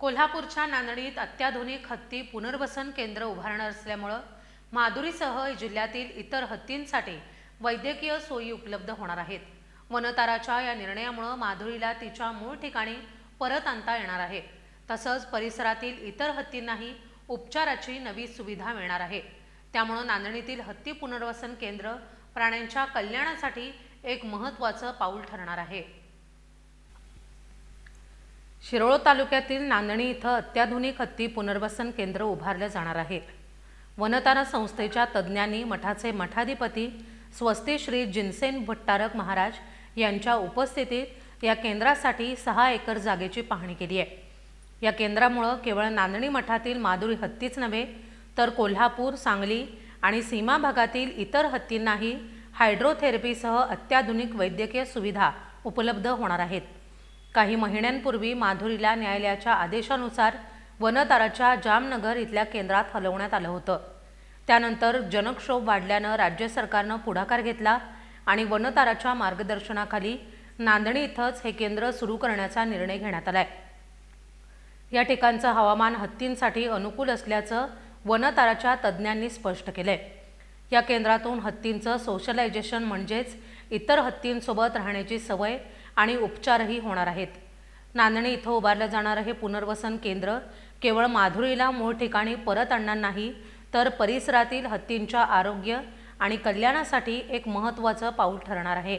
कोल्हापूरच्या नांदणीत अत्याधुनिक हत्ती पुनर्वसन केंद्र उभारणार असल्यामुळं माधुरीसह जिल्ह्यातील इतर हत्तींसाठी वैद्यकीय सोयी उपलब्ध होणार आहेत. वनताराच्या या निर्णयामुळं माधुरीला तिच्या मूळ ठिकाणी परत आणता येणार आहे. तसंच परिसरातील इतर हत्तींनाही उपचाराची नवी सुविधा मिळणार आहे. त्यामुळं नांदणीतील हत्ती पुनर्वसन केंद्र प्राण्यांच्या कल्याणासाठी एक महत्त्वाचं पाऊल ठरणार आहे. शिरोळ तालुक्यातील नांदणी इथं अत्याधुनिक हत्ती पुनर्वसन केंद्र उभारलं जाणार आहे. वनतारा संस्थेच्या तज्ज्ञांनी मठाचे मठाधिपती स्वस्ती श्री जिनसेन भट्टारक महाराज यांच्या उपस्थितीत या केंद्रासाठी सहा एकर जागेची पाहणी केली आहे. या केंद्रामुळं केवळ नांदणी मठातील माधुरी हत्तीच नव्हे तर कोल्हापूर सांगली आणि सीमा भागातील इतर हत्तींनाही हायड्रोथेरपीसह अत्याधुनिक वैद्यकीय सुविधा उपलब्ध होणार आहेत. काही महिन्यांपूर्वी माधुरीला न्यायालयाच्या आदेशानुसार वनताराच्या जामनगर इथल्या केंद्रात हलवण्यात आलं होतं. त्यानंतर जनक्षोभ वाढल्यानं राज्य सरकारनं पुढाकार घेतला आणि वनताराच्या मार्गदर्शनाखाली नांदणी इथंच हे केंद्र सुरू करण्याचा निर्णय घेण्यात आलाय. या ठिकाणचं हवामान हत्तींसाठी अनुकूल असल्याचं वनताराच्या तज्ज्ञांनी स्पष्ट केलंय. या केंद्रातून हत्तींचं सोशलायझेशन म्हणजेच इतर हत्तींसोबत राहण्याची सवय आणि उपचारही होणार आहेत. नांदणी इथं उभारलं जाणारं हे पुनर्वसन केंद्र. केवळ माधुरीला मूळ ठिकाणी परत आणणार नाही तर परिसरातील हत्तींच्या आरोग्य आणि कल्याणासाठी एक महत्त्वाचं पाऊल ठरणार आहे.